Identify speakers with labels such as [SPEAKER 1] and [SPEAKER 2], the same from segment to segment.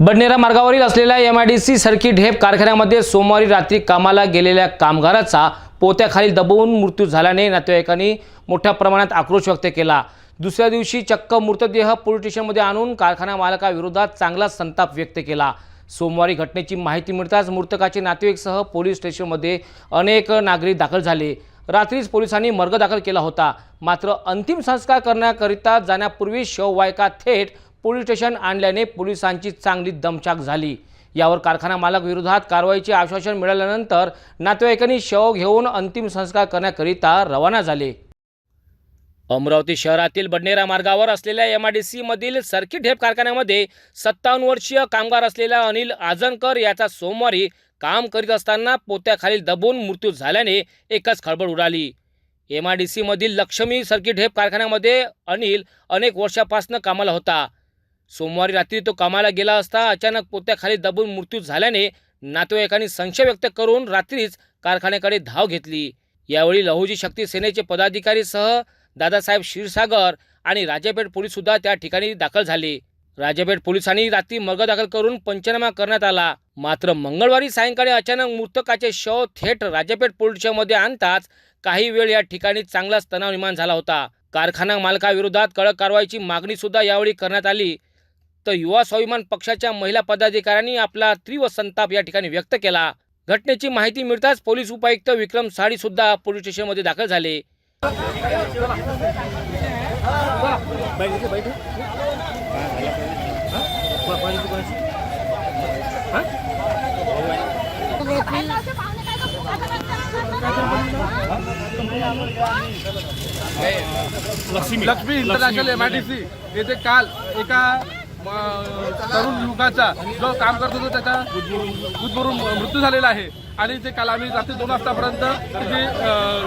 [SPEAKER 1] बडनेरा मार्गावरील असलेल्या M I D C circuit हेप कारखान्यामध्ये सोमवारी रात्री कामाला गेलेल्या कामगाराचा पोत्याखाली दबवून मृत्यू झाल्याने नातेवाईकांनी मोठ्या प्रमाणात आक्रोश व्यक्त केला. दुसऱ्या दिवशी चक्क मृतदेह पोलीस स्टेशनमध्ये आणून कारखाना मालकाविरोधात चांगला संताप व्यक्त केला. सोमवारी घटनेची माहिती मिळताच मृतकाचे नातेवाईकसह पोलीस स्टेशनमध्ये अनेक नागरिक दाखल झाले. रात्रीच पोलिसांनी मर्ग दाखल केला होता. मात्र अंतिम संस्कार करण्याकरिता जाण्यापूर्वी शववायका थेट पोलीस स्टेशन आणल्याने पोलिसांची चांगली दमछाक झाली. यावर कारखाना मालक विरोधात कारवाईचे आश्वासन मिळाल्यानंतर नातेवाईकांनी शव घेऊन अंतिम संस्कार करण्याकरिता रवाना झाले. अमरावती शहरातील बडनेरा मार्गावर असलेल्या एम आय डी सीमधील सर्किट ढेप कारखान्यामध्ये सत्तावन्न वर्षीय कामगार असलेला अनिल आजनकर याचा सोमवारी काम करीत असताना पोत्याखाली दबून मृत्यू झाल्याने एकच खळबळ उडाली. एम आय डी सीमधील लक्ष्मी सर्किट ढेप कारखान्यामध्ये अनिल अनेक वर्षापासून कामाला होता. सोमवारी रात्री तो कामाला गेला असता अचानक पोत्याखाली दबून मृत्यू झाल्याने नातेवाईकांनी संशय व्यक्त करून रात्रीच कारखान्याकडे धाव घेतली. यावेळी लहुजी शक्ती सेनेचे पदाधिकारीसह दादासाहेब क्षीरसागर आणि राजापेठ पोलीस सुद्धा त्या ठिकाणी दाखल झाले. राजापेठ पोलिसांनी रात्री मर्ग दाखल करून पंचनामा करण्यात आला. मात्र मंगळवारी सायंकाळी अचानक मृतकाचे शव थेट राजापेठ पोलीस आणताच काही वेळ या ठिकाणी चांगलाच तणाव निर्माण झाला होता. कारखाना मालकाविरोधात कडक कारवाईची मागणी सुद्धा यावेळी करण्यात आली. तर युवा स्वाभिमान पक्षाच्या महिला पदाधिकाऱ्यांनी आपला तीव्र संताप या ठिकाणी व्यक्त केला. घटनेची माहिती मिळताच पोलीस उपायुक्त विक्रम साडी सुद्धा पोलीस स्टेशनमध्ये दाखल झाले.
[SPEAKER 2] Lakshmi international M I D C येथे काल एका तरुण युवकाचा जो काम करत होता त्याचा गुदमरून मृत्यू झालेला आहे. आणि ते काल आम्ही रात्री दोन वाजतापर्यंत तिथे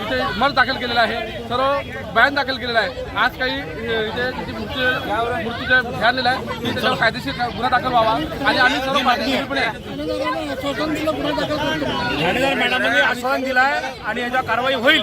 [SPEAKER 2] इथे मर दाखल केलेला आहे. सर्व बयान दाखल केलेला आहे. आज काही इथे तिथे मृत्यू मृत्यूचे ध्यान दिलं आहे की त्याच्यावर कायदेशीर गुन्हा दाखल व्हावा. आणि आम्ही सर्व कायदेशीरपणे
[SPEAKER 3] मॅडमांनी आश्वासन दिलं आहे आणि याच्यावर कारवाई होईल.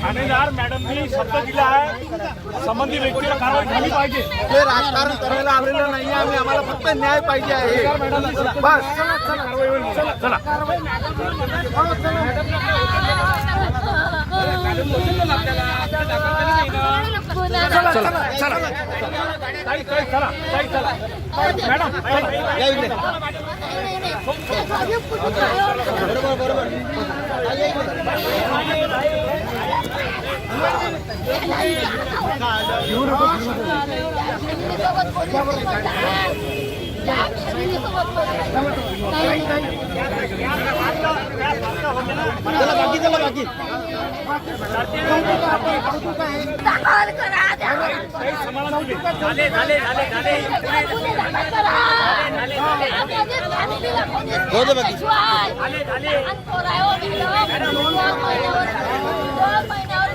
[SPEAKER 3] ठाणेदार मॅडमनी शब्द दिला आहे. संबंधित व्यक्तीला कारवाई झाली पाहिजे.
[SPEAKER 2] हे राजकारण करायला आलेलं नाही आम्ही आम्हाला फक्त न्याय पाहिजे आहे. बस.
[SPEAKER 3] चला चला चला चला चला ताई ताई चला ताई चला मॅडम चला.
[SPEAKER 4] दाखल करा. झाले झाले झाले झाले. दाखल करा हो दे बाकी. झाले झाले. दोन महिन्यावर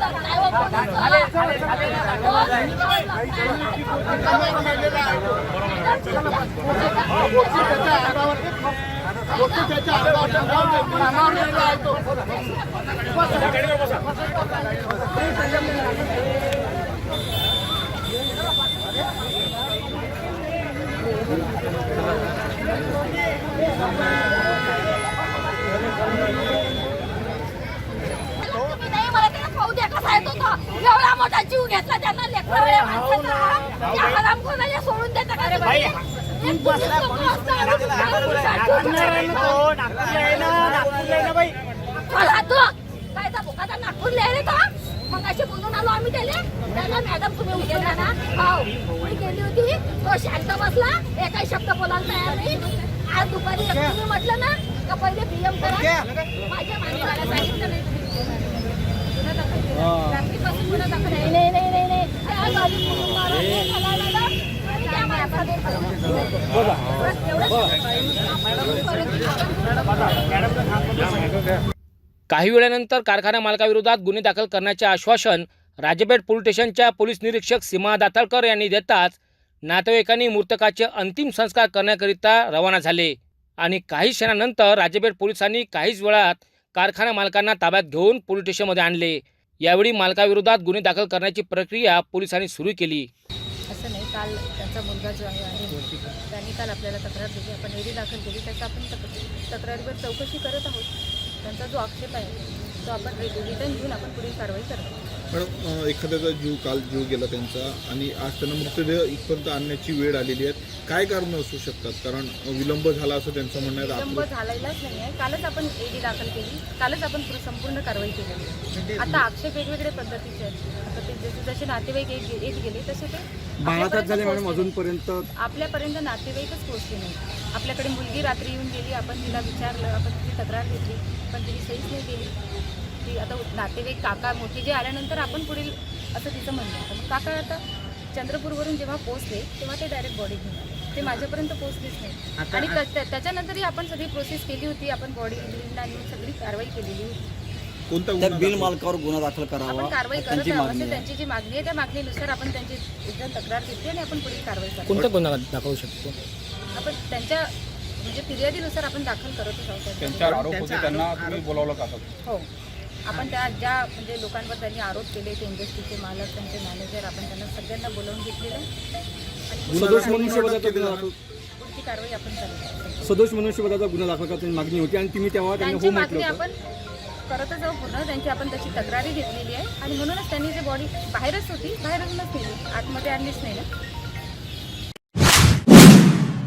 [SPEAKER 4] एवढा मोठा जीव घेतला त्यांना लेकरं सोडून देता का नागपूरला आहे मग असे बोलून आलो आम्ही त्याला त्याला मॅडम तुम्ही उद्या जा ना हो मी गेली होती तो शांत बसला एकही शब्द बोलायला तयार नाही आज दुपारी तुम्ही म्हटलं ना का पहिले पीएम करा माझ्या माणसाला सांगितलं नाही तुम्ही रात्रीपासून गुन्हा दाखल आहे. नाही नाही नाही नाही त्या गाडी पुरून मारा, हे करा, दादा. आणि त्या माणसाला एवढंच.
[SPEAKER 1] काही वेळानंतर कारखाना मालकाविरोधात गुन्हे दाखल करण्याचे आश्वासन राजपेठ पोलीस स्टेशनच्या पोलीस निरीक्षक सीमा दाताळकर यांनी देताच नातेवाईकांनी मृतकाचे अंतिम संस्कार करण्याकरिता रवाना झाले. आणि काही क्षणानंतर राजपेठ पोलिसांनी काहीच वेळात कारखाना मालकांना ताब्यात घेऊन पोलीस स्टेशनमध्ये आणले. यावेळी मालकाविरोधात गुन्हे दाखल करण्याची प्रक्रिया पोलिसांनी सुरू केली.
[SPEAKER 5] असं नाही काल त्यांचा मुलगा जो आहे त्यांनी काल आपल्याला तक्रार दिली. आपण एडी दाखल केली त्याचा आपण तक्रारीवर चौकशी करत आहोत. त्यांचा जो आक्षेप आहे तो आपण रिटर्न घेऊन आपण पुढील कारवाई करतो
[SPEAKER 6] मॅडम अ, एखाद्याचा जीव काल जीव गेला त्यांचा आणि आज त्यांना मृतदेह इथपर्यंत आणण्याची वेळ आलेली आहे. काय कारण असू शकतात? कारण विलंब झाला असं त्यांचं म्हणणं
[SPEAKER 5] विलंब झालेलाच नाही आहे. कालच आपण एडी दाखल केली. कालच आपण संपूर्ण कारवाई केली. आता आक्षेप वेगवेगळ्या पद्धतीचे आहेत. आता ते जसे जसे नातेवाईक येत येत गेले तसे ते
[SPEAKER 7] बारा तास झाले मॅडम
[SPEAKER 5] पोहोचले.
[SPEAKER 7] अजूनपर्यंत
[SPEAKER 5] आपल्यापर्यंत नातेवाईकच पोहोचले नाही. आपल्याकडे मुलगी रात्री येऊन गेली आपण तिला विचारलं आपण तिची तक्रार घेतली पण तिने सहीच नाही केली. ती आता नातेवाईक काका मोठी जे आल्यानंतर आपण पुढील असं तिचं म्हणणं होतं मग काका आता चंद्रपूरवरून जेव्हा पोहोचले तेव्हा ते डायरेक्ट बॉडी घेऊन आले. ते माझ्यापर्यंत पोहोचलेच नाही. आणि त्या- त्या- त्याच्यानंतरही आपण सगळी प्रोसेस केली होती. आपण बॉडी आणि सगळी कारवाई केलेली होती.
[SPEAKER 6] कोणता
[SPEAKER 7] त्या
[SPEAKER 6] गुन्हा
[SPEAKER 7] बिल? मालकावर गुन्हा दाखल करावा
[SPEAKER 5] आपण कारवाई करत
[SPEAKER 7] त्यांची
[SPEAKER 5] आहोत
[SPEAKER 7] मागणी
[SPEAKER 5] असे
[SPEAKER 7] आहे.
[SPEAKER 5] त्यांची जी मागणी आहे त्या मागणीनुसार आपण त्यांची एकदम तक्रार घेतली आणि आपण पुढील कारवाई करतो
[SPEAKER 1] कोणता गुन्हा दाखवू शकतो?
[SPEAKER 5] आपण त्यांच्या म्हणजे फिर्यादीनुसार आपण दाखल करतच आहोत. त्यांच्यावर
[SPEAKER 3] आरोप होते त्यांना तुम्ही बोलावलं का
[SPEAKER 5] हो. आपण त्या ज्या म्हणजे लोकांवर त्यांनी आरोप केले ते इंडस्ट्रीचे मालक त्यांचे मॅनेजर आपण त्यांना सगळ्यांना बोलावून घेतलेलं आणि
[SPEAKER 7] सदोष मनुष्यवधाचा गुन्हा दाखल
[SPEAKER 5] पुढची कारवाई आपण
[SPEAKER 7] सदोष मनुष्यवधाचा गुन्हा दाखल करण्याची मागणी होती आणि तुम्ही तेव्हा त्यांनी
[SPEAKER 5] त्यांची
[SPEAKER 7] हो म्हटलं
[SPEAKER 5] मागणी
[SPEAKER 7] होतं.
[SPEAKER 5] आपण करतच आहोत पूर्ण. त्यांची आपण तशी तक्रारी घेतलेली आहे. आणि म्हणूनच त्यांनी जी बॉडी बाहेरच होती बाहेरूनच नेली. आतमध्ये आणलीच नाही ना.